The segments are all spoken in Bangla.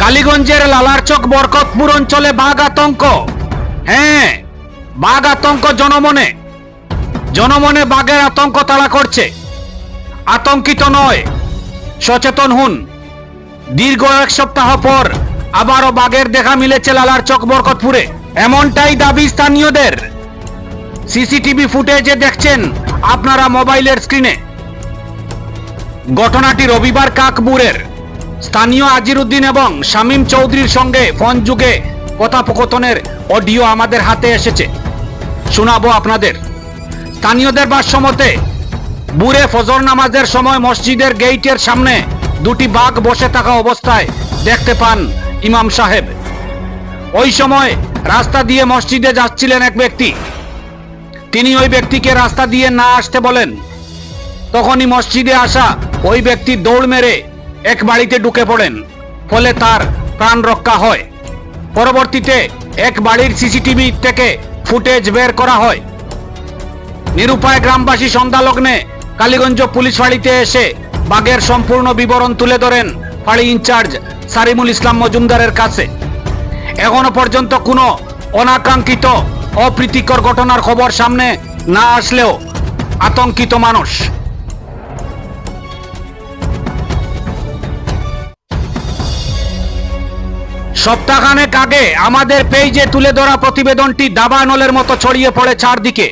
কালীগঞ্জের লালারচক বরকতপুর অঞ্চলে বাঘ আতঙ্ক। হ্যাঁ বাঘ আতঙ্ক জনমনে। জনমনে বাঘের আতঙ্ক তাড়া করছে। আতঙ্কিত নয়, সচেতন হুন। দীর্ঘ এক সপ্তাহ পর আবারও বাঘের দেখা মিলেছে লালারচক বরকতপুরে। এমনটাই দাবি স্থানীয়দের। সিসিটিভি ফুটেজে দেখছেন আপনারা মোবাইলের স্ক্রিনে। ঘটনাটি রবিবার কাকপুরের। স্থানীয় আজিরুদ্দিন এবং শামীম চৌধুরীর সঙ্গে ফোন যুগে কথোপকথনের অডিও আমাদের হাতে এসেছে। শোনাবো আপনাদের। স্থানীয়দের ভাষ্যমতে, বুড়ে ফজর নামাজের সময় মসজিদের গেইটের সামনে দুটি বাঘ বসে থাকা অবস্থায় দেখতে পান ইমাম সাহেব। ওই সময় রাস্তা দিয়ে মসজিদে যাচ্ছিলেন এক ব্যক্তি। তিনি ওই ব্যক্তিকে রাস্তা দিয়ে না আসতে বলেন। তখনই মসজিদে আসা ওই ব্যক্তি দৌড় মেরে এক বাড়িতে ঢুকে পড়েন, ফলে তার প্রাণ রক্ষা হয়। পরবর্তীতে এক বাড়ির সিসিটিভি থেকে ফুটেজ বের করা হয়। নিরুপায় গ্রামবাসী সন্ধ্যা লগ্নে কালীগঞ্জ পুলিশ ফাঁড়িতে এসে বাঘের সম্পূর্ণ বিবরণ তুলে ধরেন ফাঁড়ি ইনচার্জ সারিমুল ইসলাম মজুমদারের কাছে। এখনও পর্যন্ত কোনো অনাকাঙ্ক্ষিত অপ্রীতিকর ঘটনার খবর সামনে না আসলেও আতঙ্কিত মানুষ। সপ্তাহখানেক আগে আমাদের পেইজে তুলে ধরা প্রতিবেদনটি দাবানলের মতো ছড়িয়ে পড়ে চারদিকে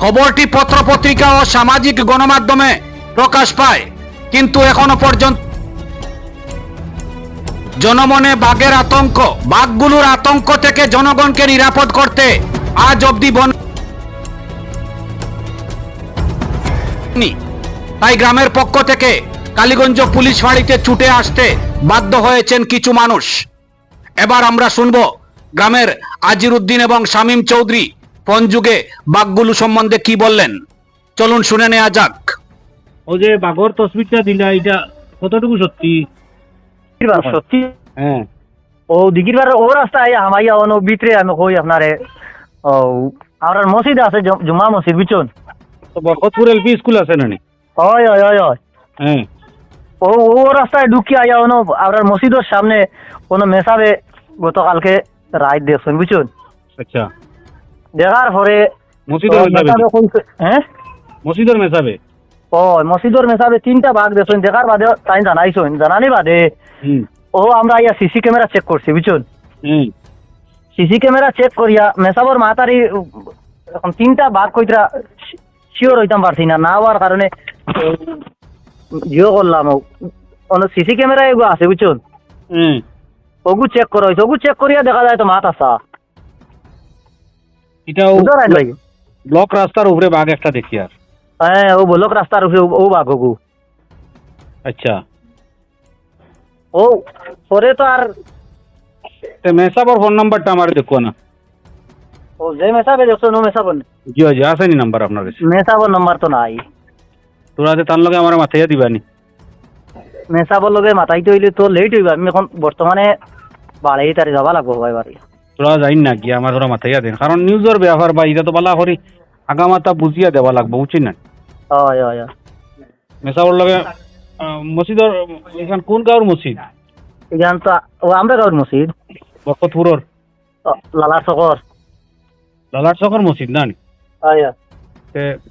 খবরটি পত্রপত্রিকা ও সামাজিক গণমাধ্যমে প্রকাশ পায়, কিন্তু এখনও পর্যন্ত জনমনে বাঘের আতঙ্ক, বাঘগুলোর আতঙ্ক থেকে জনগণকে নিরাপদ করতে আজ অবধি বন। তাই গ্রামের পক্ষ থেকে কালীগঞ্জ পুলিশ ফাঁড়িতে ছুটে আসতে বাধ্য হয়েছেন কিছু মানুষ। এবার আমরা শুনব গ্রামের আজিরুদ্দিন এবং শামীম চৌধুরী পঞ্জুগে বাঘগুলো সম্বন্ধে কি বললেন। চলুন শুনে নেওয়া যাক। ও যে বাঘর তসবিরটা দিলা এটা কতটুকু সত্যি? সত্যি? হ্যাঁ। ও দিগিরবার ও রাস্তায় আমাইয়া অন ভিতরে আমি কই আপনারে ও আমার মসজিদ আছে জম- মসজিদ বুঝছেন? তো বরকতপুর এলপি স্কুল আছে নানি হয় হয় হয় হয়। হ্যাঁ। ও ও রাস্তায় ঢুকি আইয়া অন আপনার মসজিদের সামনে কোনো মেসাবে গতকালকে রাইড দেখছেন বুঝছেন? আচ্ছা। দেখার পরে মসজিদের কইছে- হ্যাঁ? মসজিদের ও মসজিদের মেসাবে তিনটা বাঘ দেখছেন দেখার বাদে তাই জানাইছেন জানানি বাদে ও আমরা ইয়া সিসি ক্যামেরা চেক করছি বুঝছেন? সিসি ক্যামেরা চেক করিয়া মেসাবর মাতারি এখন তিনটা বাঘ কইতরা শিওর হইতাম পারছি না না হওয়ার কারণে জিও করলাম সিসি ক্যামেরা এগুলো আছে বুঝছেন হুম ওগু চেক করা হয়েছে ওগু চেক করিয়া দেখা যায় তো মাত আসা এটাও বুঝতে পারেন ভাই ব্লক রাস্তার উপরে বাঘ একটা দেখি আর হ্যাঁ ও বলক রাস্তার উপরে ও- ও বাঘ ওগু আচ্ছা ও পরে তো আর তো মেসাবর ফোন নাম্বারটা আমার দেখো না ও যে মেসাবে দেখছ নো মেসাবর জি জি আসেনি নাম্বার আপনার কাছে মেসাবর নম্বর তো নাই তোরা যে তার লগে আমার মাথায় দিবানি। মেসাবর লগে মাথাইতে হইলে তো লেট হইবা আমি এখন বর্তমানে বাড়াই তারি যাবা লাগবো ভাই বাড়ি। তোরা যাই না গিয়ে আমার তোরা মাথায় দেন কারণ নিউজের ব্যাপার বা এটা তো বালা করি আগামাতা বুঝিয়া দেওয়া লাগবো বুঝছি না? হয় হয় মেসাবর লগে মসজিদর এখান কোন গাঁওর মসজিদ? এখান তো আমরা গাঁর মসজিদ। বরকতপুরর ও, লালা চকর লালার চকর মসজিদ না? হয়।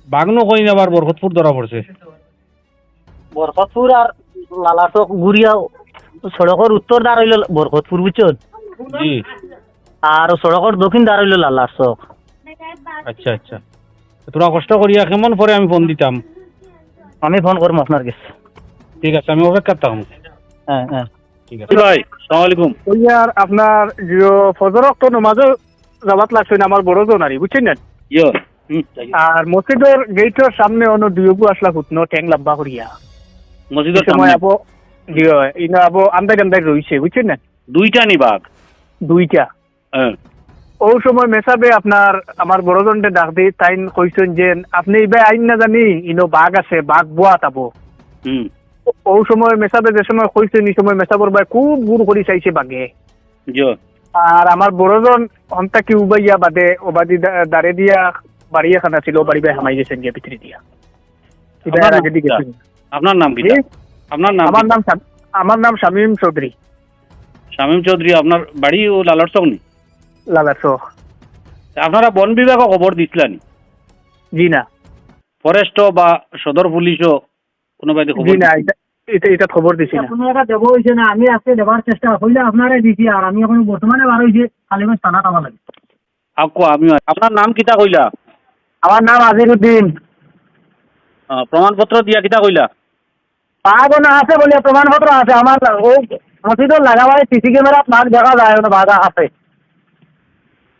বাগনো কই আবার বরকতপুর ধরা পড়ছে। বরকতপুর আর লালা চক সড়কের উত্তর দ্বার হইল বরকতপুর বুঝছেন? জি। আর সড়কের দক্ষিণ দ্বার হইল লালার চক আচ্ছা। আচ্ছা তোরা কষ্ট করিয়া কেমন পরে আমি ফোন দিতাম? আমি ফোন করব আপনার কাছে। ঠিক আছে আমি অপেক্ষা থাকব হ্যাঁ হ্যাঁ। ঠিক আছে। ভাই সালাম আলাইকুম। ওই আর আপনার নমাজও যাবাত লাগছে না আমার বড় জনারি বুঝছেন না? ইয়ো। আর মসজিদের গেটের সামনে অন্য দুইবু আসলা ফুটনো ট্যাং লাম্বা করিয়া। মসজিদের সময় আবো ইনো আবো আন্দাজ আন্দাজ রইছে বুঝছেন না? দুইটা নি বাঘ? দুইটা। ও সময় মেসাবে আপনার আমার বড় জনটে ডাক দি তাই কইছেন যে আপনি ইবে আইন না জানি ইনো বাঘ আছে বাঘ বুয়া তাবো ও সময় মেসাবে যে সময় কইছেন এই সময় মেসাবর ভাই খুব গুড় করি চাইছে বাঘে। আর আমার বড়জন হন্তা কি উবাইয়া বাদে ওবাদি দাঁড়ে দিয়া বাড়ি এখানে ছিল বাড়ি বাই হামাই গেছেন গিয়ে ভিতরে দিয়া। আপনার নাম কি? আপনার নাম আমার নাম আমার নাম শামীম চৌধুরী। শামীম চৌধুরী আপনার বাড়ি ও লালর চক নি? লালা চক। আপনারা বন খবর দিছিলেন জি না। ফরেস্ট বা সদর পুলিশও খবর জি না দিছে? এটা- এটা খবর দিছি না। কোনো একটা দেব হয়েছে না আমি আজকে দেবার চেষ্টা হইলে আপনারে দিছি আর আমি এখন বর্তমানে বার কালীগঞ্জ থানা আমার লাগে। আকো আমি আপনার নাম কিতা কইলা? আমার নাম আজিরুদ্দিন। আহ, প্রমাণপত্র দিয়া কিতা কইলা? বাঘ না আছে বলে প্রমাণপত্র আছে। আমার ও মসজিদর লাগাবাই সিসি ক্যামেরা বাঘ দেখা যায় না বাঘ আছে।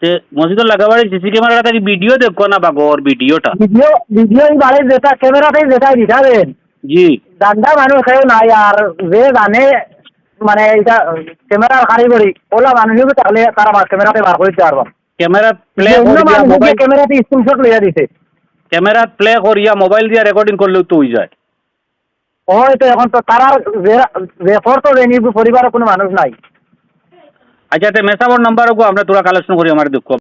তে মসজিদের লাগাবাড়ি সিসি ক্যামেরাটা কি ভিডিও দেখো না বাগর ভিডিওটা ভিডিও ভিডিও এই বাড়ির যেটা ক্যামেরাতেই যেটাই দিঠাবেন জি। জানটা মানুষ কেউ নাই আর যে জানে মানে এটা ক্যামেরার কারিগরি ওলা মানুষও তাহলে তারা ক্যামেরাতে বার করে দিতে পারব ক্যামেরা প্লে মোবাইল ক্যামেরাতে স্ক্রিনশট লইয়া দিছে। ক্যামেরা প্লে করিয়া মোবাইল দিয়া রেকর্ডিং করলেও তো হয়ে যায়। হয়তো এখন তো তারা রেফার তো দেয়নি পরিবারের কোনো মানুষ নাই। আচ্ছা তে মেসাবর নাম্বার আমরা তোরা কালেকশন করি আমার দেখো।